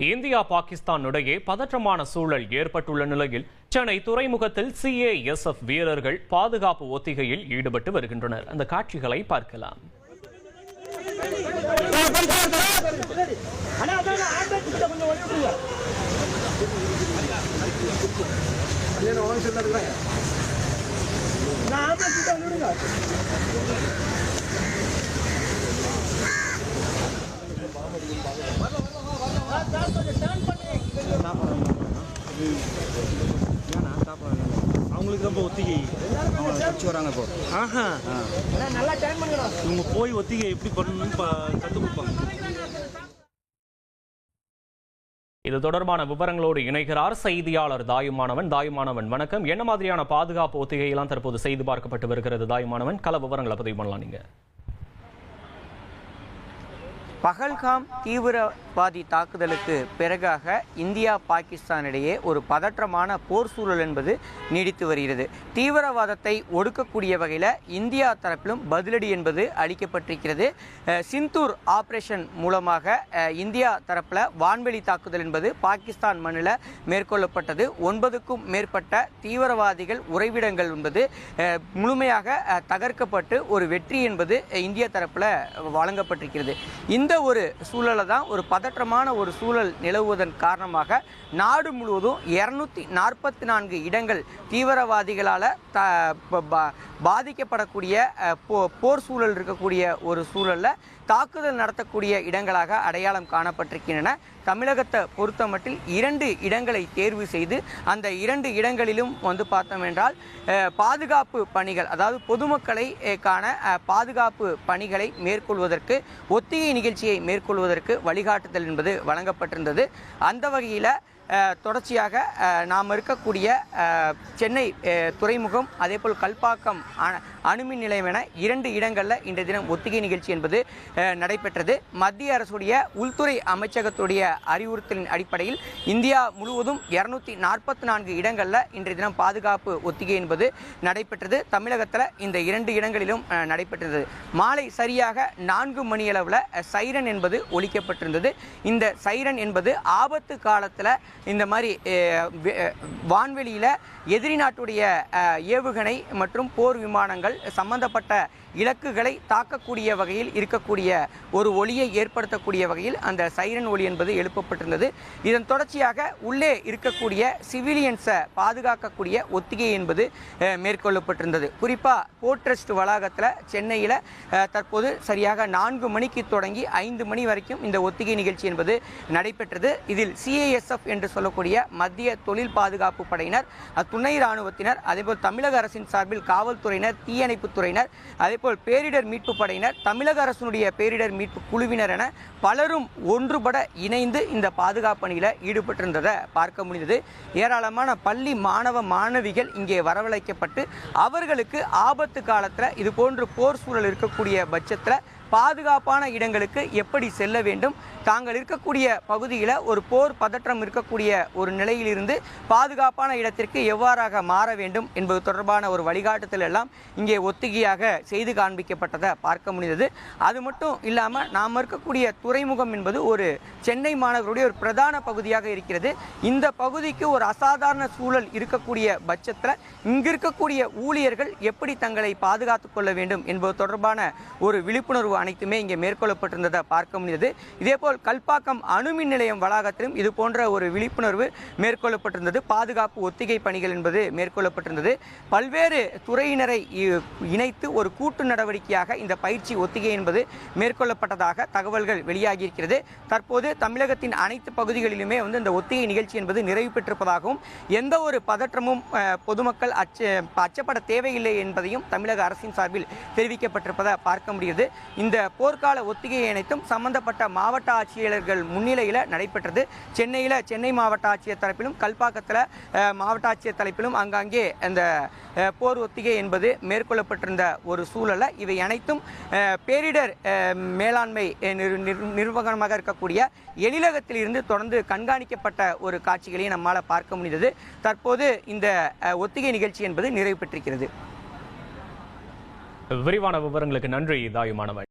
India Pakistan இடையே பதற்றமான சூழல் ஏற்பட்டுள்ள நிலையில் சென்னை துறைமுகத்தில் சிஏஎஸ்எஃப் வீரர்கள் பாதுகாப்பு ஒத்திகையில் ஈடுபட்டு வருகின்றனர் அந்த காட்சிகளை பார்க்கலாம் நான் ஒத்திகை. வராங்க இப்போ ஆஹா. இவங்க போய் ஒத்திகை எப்படி பண்ணணும்னு கத்துக் கொடுப்பாங்க இது தொடர்பான விவரங்களோடு இணைகிறார் செய்தியாளர் தாயுமானவன். தாயுமானவன் வணக்கம். என்ன மாதிரியான பாதுகாப்பு ஒத்திகையெல்லாம் தற்போது செய்து பார்க்கப்பட்டு வருகிறது? தாயுமானவன் கல விவரங்களை பதிவு பண்ணலாம் நீங்க. பகல்காம் தீவிரவாதி தாக்குதலுக்கு பிறகாக இந்தியா பாகிஸ்தான் இடையே ஒரு பதற்றமான போர் சூழல் என்பது நீடித்து வருகிறது. தீவிரவாதத்தை ஒடுக்கக்கூடிய வகையில் இந்தியா தரப்பிலும் பதிலடி என்பது அளிக்கப்பட்டிருக்கிறது. சிந்தூர் ஆபரேஷன் மூலமாக இந்தியா தரப்பில் வான்வெளி தாக்குதல் என்பது பாகிஸ்தான் மண்ணில் மேற்கொள்ளப்பட்டது. ஒன்பதுக்கும் மேற்பட்ட தீவிரவாதிகள் உறைவிடங்கள் என்பது முழுமையாக தகர்க்கப்பட்டு ஒரு வெற்றி என்பது இந்தியா இந்திய தரப்பில் வழங்கப்பட்டிருக்கிறது. இந்த ஒரு சூழலை தான் ஒரு பதற்றமான ஒரு சூழல் நிலவுவதன் காரணமாக நாடு முழுவதும் இருநூத்தி நாற்பத்தி நான்கு இடங்கள் தீவிரவாதிகளால் த பாதிக்கப்படக்கூடிய போ- போர் சூழல் இருக்கக்கூடிய ஒரு சூழலில் தாக்குதல் நடத்தக்கூடிய இடங்களாக அடையாளம் காணப்பட்டிருக்கின்றன. தமிழகத்தை பொறுத்தமட்டில் இரண்டு இடங்களை தேர்வு செய்து அந்த இரண்டு இடங்களிலும் வந்து பார்த்தோம் என்றால் பாதுகாப்பு பணிகள் அதாவது பொதுமக்களை காண பாதுகாப்பு பணிகளை மேற்கொள்வதற்கு ஒத்திகை நிகழ்ச்சியை மேற்கொள்வதற்கு வழிகாட்டுதல் என்பது வழங்கப்பட்டிருந்தது. அந்த வகையில் தொடர்ச்சியாக நாம் இருக்கக்கூடிய சென்னை துறைமுகம் அதேபோல் கல்பாக்கம் அணுமின் நிலையம் என இரண்டு இடங்களில் இன்றைய தினம் ஒத்திகை நிகழ்ச்சி என்பது நடைபெற்றது. மத்திய அரசுடைய உள்துறை அமைச்சகத்துடைய அறிவுறுத்தலின் அடிப்படையில் இந்தியா முழுவதும் இரநூத்தி நாற்பத்தி நான்கு இடங்களில் இன்றைய தினம் பாதுகாப்பு ஒத்திகை என்பது நடைபெற்றது. தமிழகத்தில் இந்த இரண்டு இடங்களிலும் நடைபெற்றது. மாலை சரியாக நான்கு மணியளவில் சைரன் என்பது ஒழிக்கப்பட்டிருந்தது இந்த சைரன் என்பது ஆபத்து காலத்தில் இந்த மாதிரி வான்வெளியில் எதிரி நாட்டுடைய ஏவுகணை மற்றும் போர் விமானங்கள் சம்பந்தப்பட்ட இலக்குகளை தாக்கக்கூடிய வகையில் இருக்கக்கூடிய ஒரு ஒளியை ஏற்படுத்தக்கூடிய வகையில் அந்த சைரன் ஒளி என்பது எழுப்பப்பட்டிருந்தது. இதன் தொடர்ச்சியாக உள்ளே இருக்கக்கூடிய சிவிலியன்ஸை பாதுகாக்கக்கூடிய ஒத்திகை என்பது மேற்கொள்ளப்பட்டிருந்தது. குறிப்பாக போர்ட்ரஸ்ட் வளாகத்தில் சென்னையில் தற்போது சரியாக நான்கு மணிக்கு தொடங்கி ஐந்து மணி வரைக்கும் இந்த ஒத்திகை நிகழ்ச்சி என்பது நடைபெற்றது. இதில் சிஏஎஸ்எஃப் என்று சொல்லக்கூடிய மத்திய தொழில் பாதுகாப்பு படையினர் துணை இராணுவத்தினர் அதேபோல் தமிழக அரசின் சார்பில் காவல்துறையினர் தீயணைப்பு துறையினர் அதேபோல் பேரிடர் மீட்பு படையினர் தமிழக அரசினுடைய பேரிடர் மீட்பு குழுவினர் என பலரும் ஒன்றுபட இணைந்து இந்த பாதுகாப்பு பணியில் ஈடுபட்டிருந்ததை பார்க்க முடிந்தது. ஏராளமான பள்ளி மாணவ மாணவிகள் இங்கே வரவழைக்கப்பட்டு அவர்களுக்கு ஆபத்து காலத்தில் இது போன்று போர் சூழல் இருக்கக்கூடிய பட்சத்தில் பாதுகாப்பான இடங்களுக்கு எப்படி செல்ல வேண்டும் தாங்கள் இருக்கக்கூடிய பகுதியில் ஒரு போர் பதற்றம் இருக்கக்கூடிய ஒரு நிலையிலிருந்து பாதுகாப்பான இடத்திற்கு எவ்வாறாக மாற வேண்டும் என்பது தொடர்பான ஒரு வழிகாட்டுதல் எல்லாம் இங்கே ஒத்திகையாக செய்து காண்பிக்கப்பட்டதை பார்க்க முடிந்தது. அது மட்டும் இல்லாமல் நாம் இருக்கக்கூடிய துறைமுகம் என்பது ஒரு சென்னை மாநகருடைய ஒரு பிரதான பகுதியாக இருக்கிறது. இந்த பகுதிக்கு ஒரு அசாதாரண சூழல் இருக்கக்கூடிய பட்சத்தில் இங்கு இருக்கக்கூடிய ஊழியர்கள் எப்படி தங்களை பாதுகாத்துக் கொள்ள வேண்டும் என்பது தொடர்பான ஒரு விழிப்புணர்வு அனைத்துமே இங்கே மேற்கொள்ளப்பட்டிருந்ததை பார்க்க முடிந்தது. இதேபோல் கல்பாக்கம் அணுமின் நிலையம் வளாகத்திலும் இது போன்ற ஒரு விழிப்புணர்வு மேற்கொள்ளப்பட்டிருந்தது. பாதுகாப்பு ஒத்திகை பணிகள் என்பது மேற்கொள்ளப்பட்டிருந்தது. பல்வேறு துறையினரை இணைத்து ஒரு கூட்டு நடவடிக்கையாக இந்த பயிற்சி ஒத்திகை என்பது மேற்கொள்ளப்பட்டதாக தகவல்கள் வெளியாகியிருக்கிறது. தற்போது தமிழகத்தின் அனைத்து பகுதிகளிலுமே வந்து இந்த ஒத்திகை நிகழ்ச்சி என்பது நிறைவு பெற்றிருப்பதாகவும் எந்த ஒரு பதற்றமும் பொதுமக்கள் அச்ச அச்சப்பட தேவையில்லை என்பதையும் தமிழக அரசின் சார்பில் தெரிவிக்கப்பட்டிருப்பதை பார்க்க முடியுது இந்த போர்க்கால ஒத்திகை அனைத்தும் சம்பந்தப்பட்ட மாவட்ட ஆட்சியாளர்கள் முன்னிலையில் நடைபெற்றது. சென்னையில் சென்னை மாவட்ட ஆட்சியர் தரப்பிலும் கல்பாக்கத்தில் மாவட்ட ஆட்சியர் தலைப்பிலும் அங்கங்கே அந்த போர் ஒத்திகை என்பது மேற்கொள்ளப்பட்டிருந்த ஒரு சூழலை இவை அனைத்தும் பேரிடர் அஹ், மேலாண்மை நிர்வாகமாக இருக்கக்கூடிய எழிலகத்தில் இருந்து தொடர்ந்து கண்காணிக்கப்பட்ட ஒரு காட்சிகளையும் நம்மால் பார்க்க முடிந்தது. தற்போது இந்த ஒத்திகை நிகழ்ச்சி என்பது நிறைவு பெற்றிருக்கிறது. விரிவான விவரங்களுக்கு நன்றி தாயுமானவன்